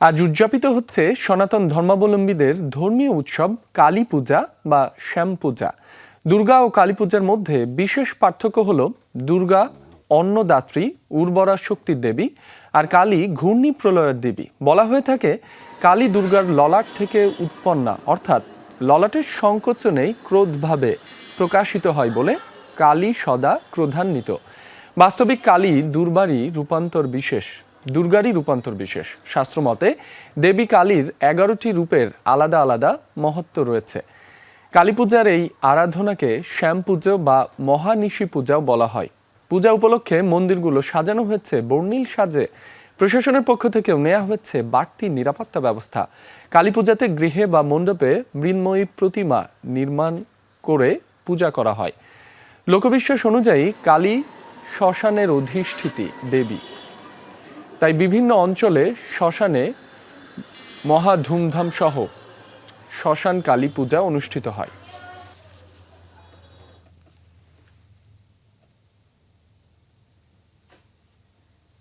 আজ উদযাপিত হচ্ছে সনাতন ধর্মাবলম্বীদের ধর্মীয় উৎসব কালী পূজা বা শ্যাম পূজা। দুর্গা ও কালী পূজার মধ্যে বিশেষ পার্থক্য হল দুর্গা, অন্নদাত্রী, উর্বরা শক্তির দেবী আর কালী ঘূর্ণি প্রলয়ের দেবী। বলা হয়ে থাকে কালী দুর্গার ললাট থেকে উৎপন্না, অর্থাৎ ললাটের সংকোচনেই ক্রোধভাবে প্রকাশিত হয় বলে কালী সদা ক্রোধান্বিত। বাস্তবিক কালী দুর্বারই রূপান্তর বিশেষ। দুর্গারই রূপান্তর বিশেষ। শাস্ত্রমতে, দেবী কালীর এগারোটি রূপের আলাদা আলাদা মহত্ব রয়েছে। কালী পূজার এই আরাধনাকে শ্যাম পুজো বা মহানিশি পূজাও বলা হয়। পূজা উপলক্ষে মন্দিরগুলো সাজানো হয়েছে, বর্ণিল সাজে। প্রশাসনের পক্ষ থেকেও নেওয়া হয়েছে বাড়তি নিরাপত্তা ব্যবস্থা। কালী পূজাতে গৃহে বা মণ্ডপে মৃন্ময়ী প্রতিমা নির্মাণ করে পূজা করা হয়। লোকবিশ্বাস অনুযায়ী কালী শ্মশানের অধিষ্ঠিতি দেবী। তাই বিভিন্ন অঞ্চলে শ্মশানে মহা ধুমধাম সহ শ্মশান কালী পূজা অনুষ্ঠিত হয়।